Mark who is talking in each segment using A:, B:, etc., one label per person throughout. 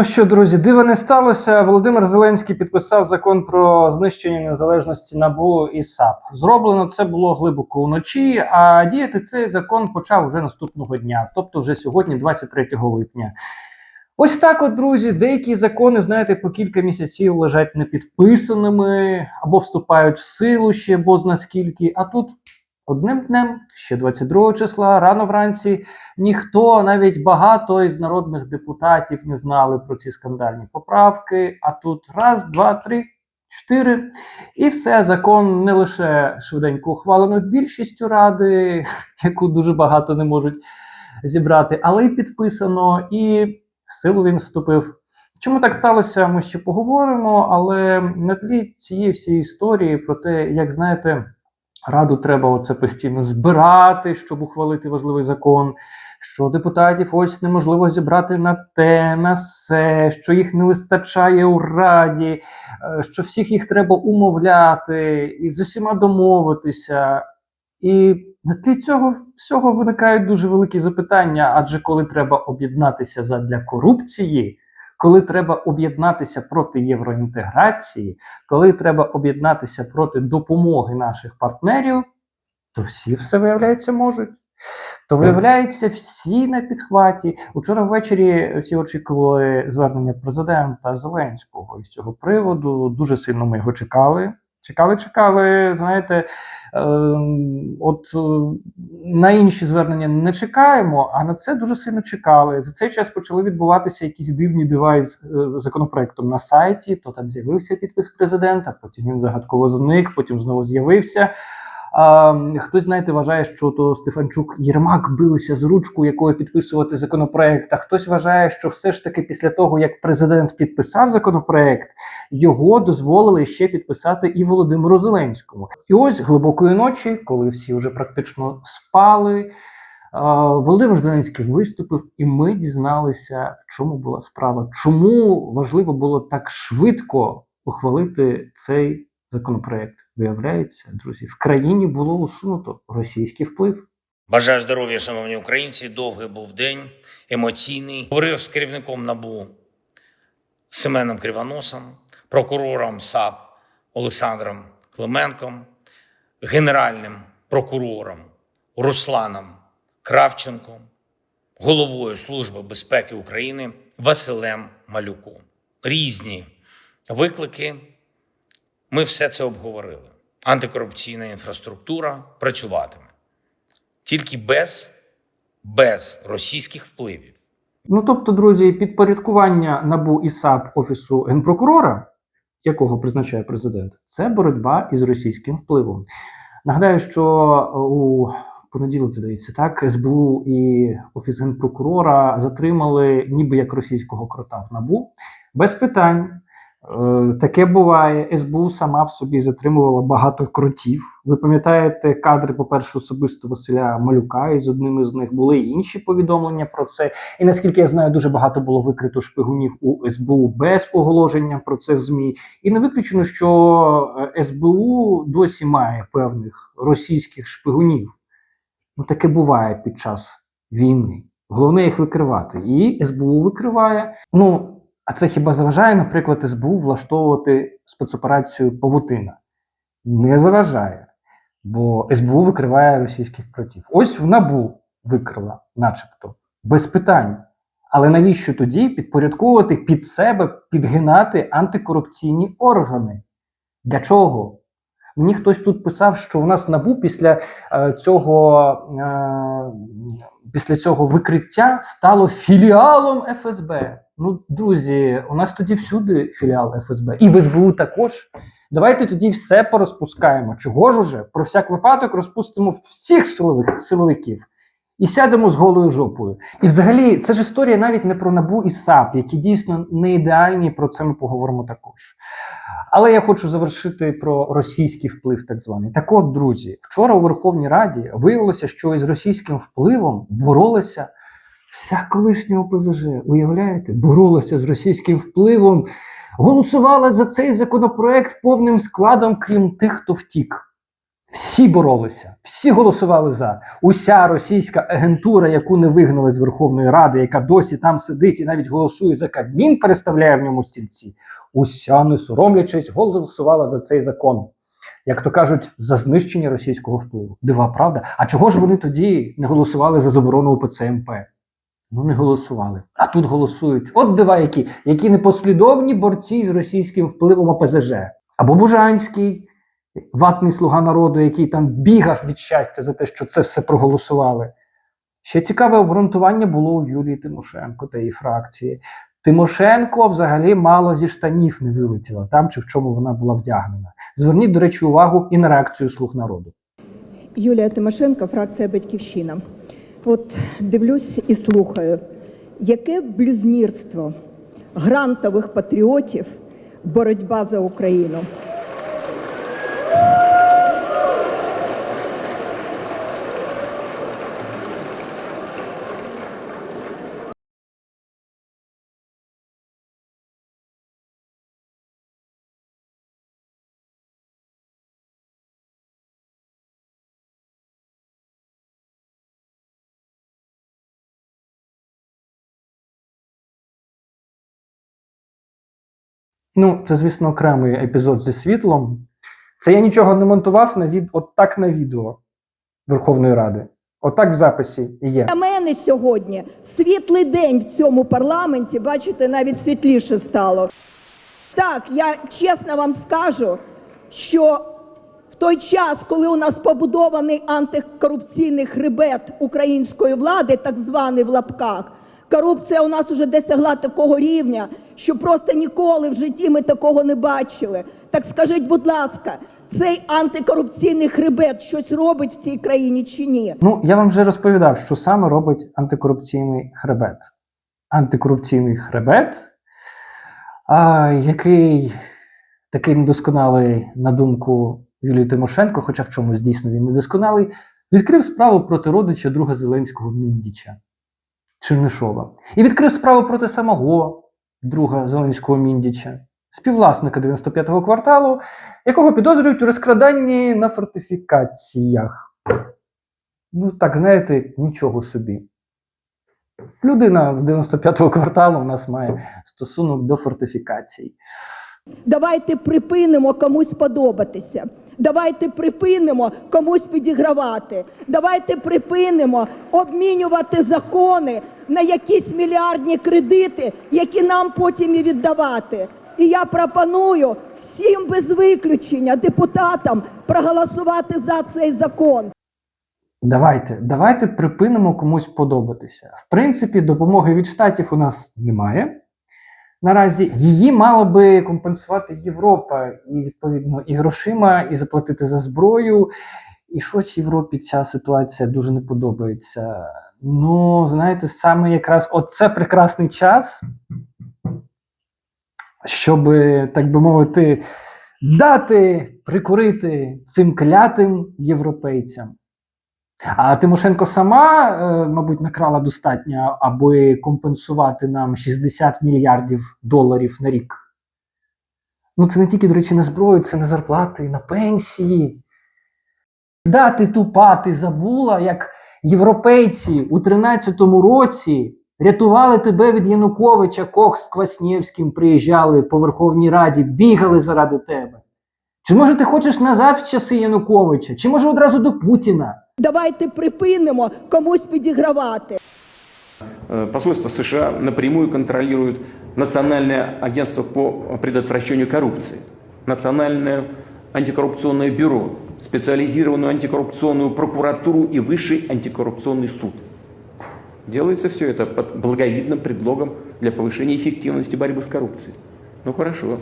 A: Ну що, друзі, диво не сталося. Володимир Зеленський підписав закон про знищення незалежності НАБУ і САП. Зроблено це було глибоко вночі, а діяти цей закон почав вже наступного дня, тобто вже сьогодні, 23 липня. Ось так, от, друзі, деякі закони, знаєте, по кілька місяців лежать непідписаними або вступають в силу ще бозна скільки, а тут одним днем, ще 22 числа, рано вранці, ніхто, навіть багато із народних депутатів не знали про ці скандальні поправки. А тут раз, два, три, чотири. І все, закон не лише швиденько ухвалено більшістю ради, яку дуже багато не можуть зібрати, але й підписано, і в силу він вступив. Чому так сталося, ми ще поговоримо, але на тлі цієї всієї історії про те, як знаєте, раду треба оце постійно збирати, щоб ухвалити важливий закон, що депутатів ось неможливо зібрати на те, на все, що їх не вистачає у раді, е, що всіх їх треба умовляти і з усіма домовитися. І тлі цього всього виникають дуже великі запитання. Адже коли треба об'єднатися задля корупції, коли треба об'єднатися проти євроінтеграції, коли треба об'єднатися проти допомоги наших партнерів, то всі все виявляється можуть. То виявляється, всі на підхваті. Учора ввечері всі очікували звернення президента Зеленського із цього приводу. Дуже сильно ми його чекали. Чекали, чекали. Знаєте, е, от е, на інші звернення не чекаємо, а на це дуже сильно чекали. За цей час почали відбуватися якісь дивні дивай із е, законопроектом на сайті. То там з'явився підпис президента, потім він загадково зник, потім знову з'явився. А, хтось, знаєте, вважає, що то Стефанчук Єрмак билися з ручку, якою підписувати законопроект. А хтось вважає, що все ж таки після того, як президент підписав законопроект, його дозволили ще підписати і Володимиру Зеленському. І ось глибокої ночі, коли всі вже практично спали. Володимир Зеленський виступив, і ми дізналися, в чому була справа. Чому важливо було так швидко ухвалити цей законопроект. Виявляється, друзі, в країні було усунуто російський вплив.
B: Бажаю здоров'я, шановні українці. Довгий був день, емоційний. Говорив з керівником НАБУ Семеном Кривоносом, прокурором САП Олександром Клименком, генеральним прокурором Русланом Кравченком, головою Служби безпеки України Василем Малюком. Різні виклики. Ми все це обговорили. Антикорупційна інфраструктура працюватиме тільки без, без російських впливів.
A: Ну тобто, друзі, підпорядкування НАБУ і САП офісу генпрокурора, якого призначає президент, це боротьба із російським впливом. Нагадаю, що у понеділок, здається, так СБУ і офіс генпрокурора затримали, ніби як російського крота в НАБУ без питань. Е, Таке буває. СБУ сама в собі затримувала багато кротів. Ви пам'ятаєте кадри, по-перше, особисто Василя Малюка, і з одним із них були інші повідомлення про це. І наскільки я знаю, дуже багато було викрито шпигунів у СБУ без оголошення про це в ЗМІ. І не виключено, що е, СБУ досі має певних російських шпигунів. Ну таке буває під час війни. Головне їх викривати. І СБУ викриває. Ну. А це хіба заважає, наприклад, СБУ влаштовувати спецоперацію Павутина? Не заважає, бо СБУ викриває російських кротів. Ось в НАБУ викрила, начебто, без питань. Але навіщо тоді підпорядковувати під себе, підгинати антикорупційні органи? Для чого? Мені хтось тут писав, що у нас НАБУ після е, цього, е, після цього викриття стало філіалом ФСБ. Ну, друзі, у нас тоді всюди філіал ФСБ, і в СБУ також. Давайте тоді все порозпускаємо. Чого ж уже? Про всяк випадок розпустимо всіх силових силовиків і сядемо з голою жопою. І взагалі, це ж історія навіть не про набу і САП, які дійсно не ідеальні. Про це ми поговоримо також. Але я хочу завершити про російський вплив, так званий. Так от, друзі, вчора у Верховній Раді виявилося, що із російським впливом боролися вся колишня ОПЗЖ. Уявляєте, боролася з російським впливом, голосувала за цей законопроект повним складом, крім тих, хто втік. Всі боролися, всі голосували за. Уся російська агентура, яку не вигнали з Верховної Ради, яка досі там сидить і навіть голосує за Кабмін, переставляє в ньому стільці. Уся, не соромлячись, голосувала за цей закон. Як то кажуть, за знищення російського впливу. Дива, правда? А чого ж вони тоді не голосували за заборону УПЦ МП? Ну, не голосували. А тут голосують. От дива, які, які непослідовні борці з російським впливом ОПЗЖ. Або Бужанський, ватний слуга народу, який там бігав від щастя за те, що це все проголосували. Ще цікаве обґрунтування було у Юлії Тимошенко та її фракції. Тимошенко взагалі мало зі штанів не вилетіла, там чи в чому вона була вдягнена. Зверніть, до речі, увагу і на реакцію слуг народу.
C: Юлія Тимошенко, фракція Батьківщина. От дивлюсь і слухаю, яке блюзнірство грантових патріотів, боротьба за Україну.
A: Ну, це, звісно, окремий епізод зі світлом. Це я нічого не монтував на від... от так на відео Верховної Ради. Отак в записі є.
C: Для мене сьогодні світлий день в цьому парламенті, бачите, навіть світліше стало. Так, я чесно вам скажу, що в той час, коли у нас побудований антикорупційний хребет української влади, так званий в лапках, корупція у нас уже досягла такого рівня, що просто ніколи в житті ми такого не бачили. Так скажіть, будь ласка, цей антикорупційний хребет щось робить в цій країні чи ні?
A: Ну, я вам вже розповідав, що саме робить антикорупційний хребет. Антикорупційний хребет, а, який такий недосконалий, на думку Юлії Тимошенко, хоча в чомусь дійсно він недосконалий, відкрив справу проти родича друга Зеленського Міндіча Чернишова. І відкрив справу проти самого друга Зеленського Міндіча, співвласника 95-го кварталу, якого підозрюють у розкраданні на фортифікаціях. Ну, так, знаєте, нічого собі. Людина з 95-го кварталу у нас має стосунок до фортифікацій.
C: Давайте припинимо комусь подобатися. Давайте припинимо комусь підігравати. Давайте припинимо обмінювати закони на якісь мільярдні кредити, які нам потім і віддавати. І я пропоную всім без виключення депутатам проголосувати за цей закон.
A: Давайте, давайте припинимо комусь подобатися. В принципі, допомоги від штатів у нас немає. Наразі її мала би компенсувати Європа і відповідно і грошима, і заплатити за зброю. І щось Європі ця ситуація дуже не подобається. Ну, знаєте, саме якраз оце прекрасний час, щоб, так би мовити, дати прикурити цим клятим європейцям. А Тимошенко сама, е, мабуть, накрала достатньо, аби компенсувати нам 60 мільярдів доларів на рік. Ну, це не тільки, до речі, на зброю, це на зарплати, на пенсії. Дати тупати забула, як європейці у 13-му році рятували тебе від Януковича, Кох з Кваснєвським приїжджали по Верховній Раді, бігали заради тебе. Чи може ти хочеш назад в часи Януковича, чи може одразу до Путіна?
C: Давайте припинимо комусь підігравати.
D: Э, Посольство США напрямую контролирует Национальное агентство по предотвращению коррупции, Национальное антикоррупционное бюро, специализированную антикоррупционную прокуратуру и Высший антикоррупционный суд. Делается все это под благовидным предлогом для повышения эффективности борьбы с коррупцией. Ну хорошо.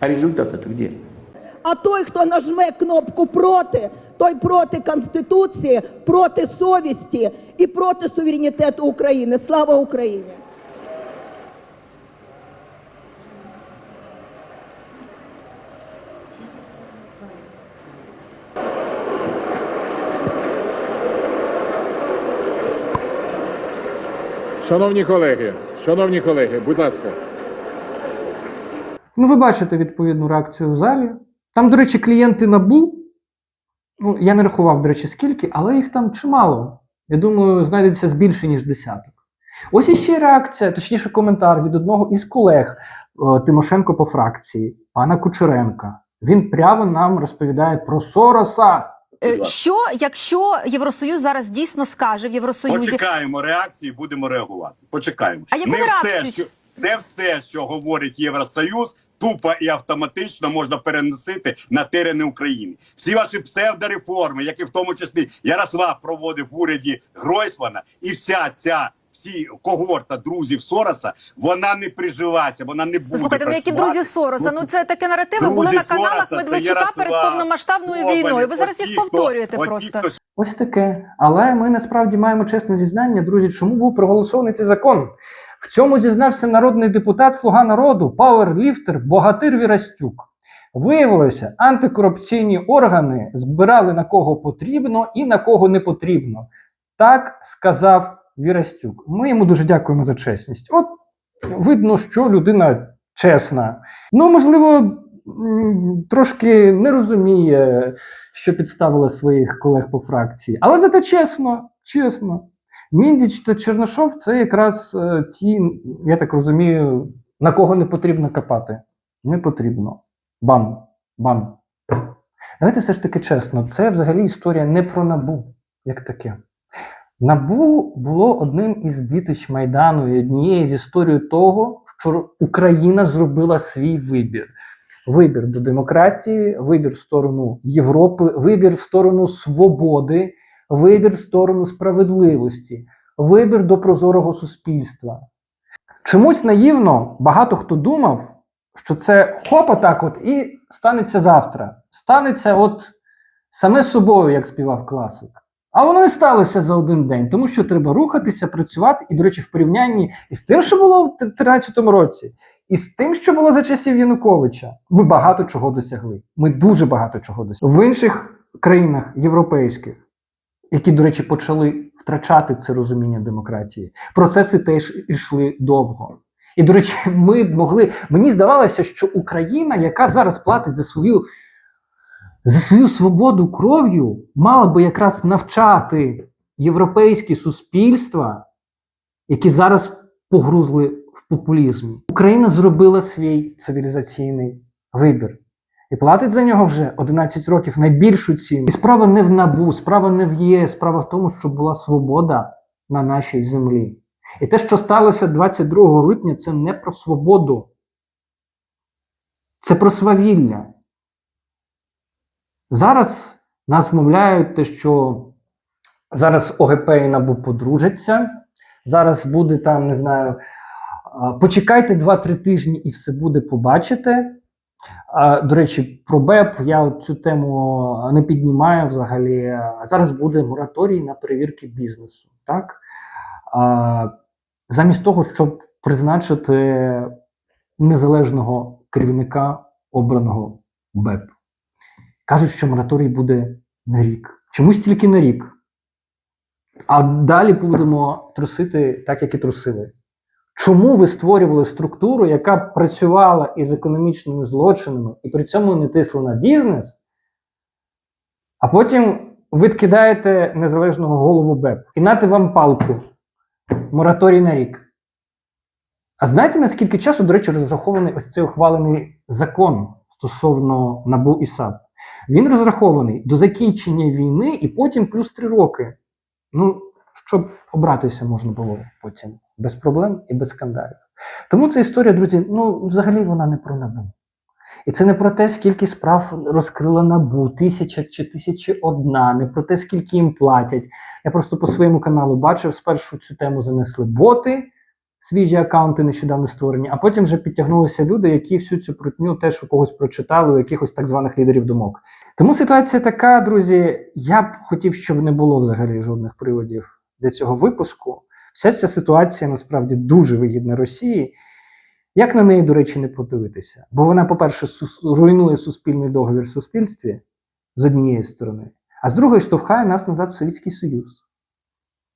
D: А результат это где?
C: А той, хто нажме кнопку проти, той проти Конституції, проти совісті і проти суверенітету України. Слава Україні!
E: Шановні колеги, шановні колеги, будь ласка.
A: Ну, ви бачите відповідну реакцію в залі. Там, до речі, клієнти НАБУ Ну, я не рахував, до речі, скільки, але їх там чимало. Я думаю, знайдеться з більше, ніж десяток. Ось іще реакція, точніше, коментар від одного із колег е, Тимошенко по фракції, пана Кучеренка. Він прямо нам розповідає про Сороса.
F: Е, Що, якщо Євросоюз зараз дійсно скаже в Євросоюзі,
G: Почекаємо реакції, будемо реагувати. Почекаємо.
F: А яку
G: не
F: реакцію?
G: все, що не все, що говорить Євросоюз, тупо і автоматично можна переносити на терени України. Всі ваші псевдореформи, які в тому числі Ярослав проводив в уряді Гройсмана, і вся ця. Всі когорта друзів Сороса, вона не прижилася, вона не буде.
F: Слухайте, ну які друзі Сороса? Ну це таке наративи
G: Друзі
F: були на каналах
G: Сороса,
F: Медведчука перед повномасштабною війною. Ви зараз їх повторюєте
G: оті,
F: просто.
G: хто
A: Ось таке. Але ми насправді маємо чесне зізнання, друзі, чому був проголосований цей закон. В цьому зізнався народний депутат Слуга народу, пауерліфтер Богатир Вірастюк. Виявилося, антикорупційні органи збирали на кого потрібно і на кого не потрібно. Так сказав Вірастюк. Ми йому дуже дякуємо за чесність. От видно, що людина чесна. Ну, можливо, трошки не розуміє, що підставила своїх колег по фракції. Але зате чесно, чесно. Міндіч та Чернишов це якраз е, ті, я так розумію, на кого не потрібно копати. Не потрібно. Бан. Бан. Давайте все ж таки чесно, це взагалі історія не про набу, як таке. Набу було одним із дітищ Майдану і однією з історій того, що Україна зробила свій вибір. Вибір до демократії, вибір в сторону Європи, вибір в сторону свободи, вибір в сторону справедливості, вибір до прозорого суспільства. Чомусь наївно багато хто думав, що це хопа так от і станеться завтра. Станеться от саме собою, як співав класик. А воно не сталося за один день, тому що треба рухатися, працювати. І, до речі, в порівнянні із тим, що було в 2013 році, і з тим, що було за часів Януковича, ми багато чого досягли. Ми дуже багато чого досягли. В інших країнах європейських, які, до речі, почали втрачати це розуміння демократії, процеси теж йшли довго. І, до речі, ми могли. Мені здавалося, що Україна, яка зараз платить за свою за свою свободу кров'ю мала би якраз навчати європейські суспільства, які зараз погрузли в популізмі. Україна зробила свій цивілізаційний вибір. І платить за нього вже 11 років найбільшу ціну. І справа не в набу, справа не в ЄС, справа в тому, що була свобода на нашій землі. І те, що сталося 22 липня, це не про свободу, це про свавілля. Зараз нас вмовляють, те, що зараз ОГП і НАБУ подружаться. Зараз буде там, не знаю, почекайте 2-3 тижні і все буде, побачите. До речі, про БЕП я цю тему не піднімаю взагалі. Зараз буде мораторій на перевірки бізнесу. Так? Замість того, щоб призначити незалежного керівника обраного БЕП. Кажуть, що мораторій буде на рік. Чомусь тільки на рік. А далі будемо трусити так, як і трусили. Чому ви створювали структуру, яка працювала із економічними злочинами і при цьому не тисла на бізнес, а потім ви кидаєте незалежного голову БЕП і нати вам палку. Мораторій на рік. А знаєте, наскільки часу, до речі, розрахований ось цей ухвалений закон стосовно НАБУ і САП? Він розрахований до закінчення війни і потім плюс три роки. Ну, щоб обратися можна було потім без проблем і без скандалів. Тому ця історія, друзі, ну взагалі вона не про набу. І це не про те, скільки справ розкрила набу, тисяча чи тисячі одна, не про те, скільки їм платять. Я просто по своєму каналу бачив, спершу цю тему занесли боти, свіжі аккаунти нещодавно створені, а потім вже підтягнулися люди, які всю цю прутню теж у когось прочитали, у якихось так званих лідерів думок. Тому ситуація така, друзі. Я б хотів, щоб не було взагалі жодних приводів для цього випуску. Вся ця ситуація насправді дуже вигідна Росії. Як на неї, до речі, не подивитися? Бо вона, по-перше, руйнує суспільний договір в суспільстві з однієї сторони, а з другої штовхає нас назад в Совєтський Союз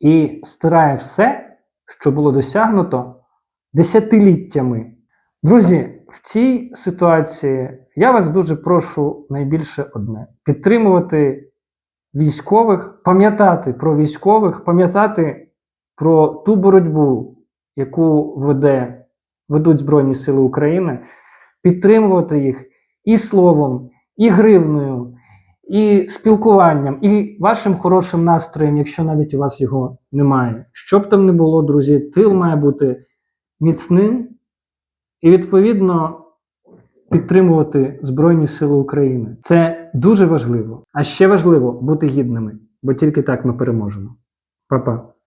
A: і стирає все, що було досягнуто десятиліттями. Друзі, в цій ситуації я вас дуже прошу найбільше одне: підтримувати військових, пам'ятати про військових, пам'ятати про ту боротьбу, яку веде, ведуть Збройні Сили України, підтримувати їх і словом, і гривною, і спілкуванням, і вашим хорошим настроєм, якщо навіть у вас його немає. Що б там не було, друзі, тил має бути міцним і, відповідно, підтримувати Збройні Сили України. Це дуже важливо. А ще важливо бути гідними, бо тільки так ми переможемо. Па-па.